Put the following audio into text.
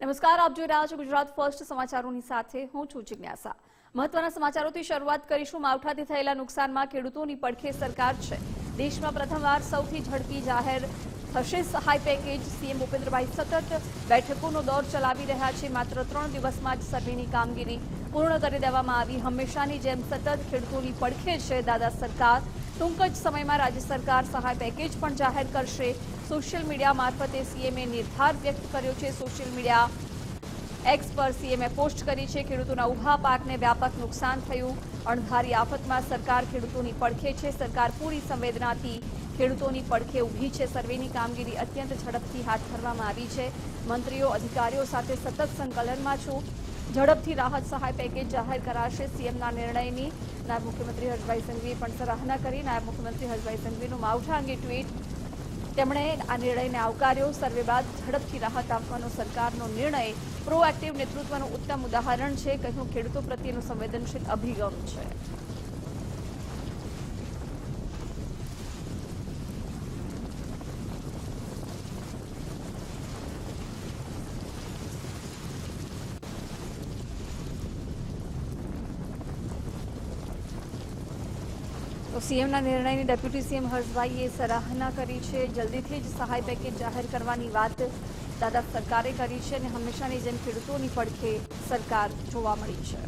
નમસ્કાર, આપ જોઈ રહ્યા છો ગુજરાત ફર્સ્ટ સમાચારોની સાથે હું છું જિજ્ઞાસા. મહત્વના સમાચારોથી શરૂઆત કરીશું. માવઠાથી થયેલા નુકસાનમાં ખેડૂતોની પડખે સરકાર છે. દેશમાં પ્રથમવાર સૌથી ઝડપી જાહેર થશે સહાય પેકેજ. સીએમ ભૂપેન્દ્રભાઈ સતત બેઠકોનો દોર ચલાવી રહ્યા છે. માત્ર ત્રણ દિવસમાં જ સર્વેની કામગીરી પૂર્ણ કરી દેવામાં આવી. હંમેશાની જેમ સતત ખેડૂતોની પડખે છે દાદા સરકાર. ટૂંક જ સમયમાં રાજ્ય સરકાર સહાય પેકેજ પણ જાહેર કરશે. સોશિયલ મીડિયા મારફતે સીએમએ નિર્ધાર વ્યક્ત કર્યો છે. સોશિયલ મીડિયા એક્સ પર સીએમએ પોસ્ટ કરી છે. ખેડૂતોના ઊભા પાકને વ્યાપક નુકસાન થયું. અણધારી આફતમાં સરકાર ખેડૂતોની પડખે છે. સરકાર પૂરી સંવેદનાથી ખેડૂતોની પડખે ઊભી છે. સર્વેની કામગીરી અત્યંત ઝડપથી હાથ ધરવામાં આવી છે. મંત્રીઓ, અધિકારીઓ સાથે સતત સંકલનમાં છું. ઝડપથી રાહત સહાય પેકેજ જાહેર કરાશે સીએમના નિર્ણયની. નાયબ મુખ્યમંત્રી હર્ષભાઈ સંઘવીએ પણ સરાહના કરી. નાયબ મુખ્યમંત્રી હર્ષભાઈ સંઘવીનું માવઠા અંગે ટ્વીટ. તેમણે આ નિર્ણયને આવકાર્યો. સર્વે બાદ ઝડપથી રાહત આપવાનો સરકારનો નિર્ણય પ્રોએક્ટિવ નેતૃત્વનું ઉત્તમ ઉદાહરણ છે. કહ્યું, ખેડૂતો પ્રત્યેનો સંવેદનશીલ અભિગમ છે. સીએમના નિર્ણયની ડેપ્યુટી સીએમ હર્ષભાઈએ સરાહના કરી છે. જલ્દીથી જ સહાય પેકેજ જાહેર કરવાની વાત દાદા સરકારે કરી છે અને હંમેશાની જેમ ખેડૂતોની પડખે સરકાર જોવા મળી છે.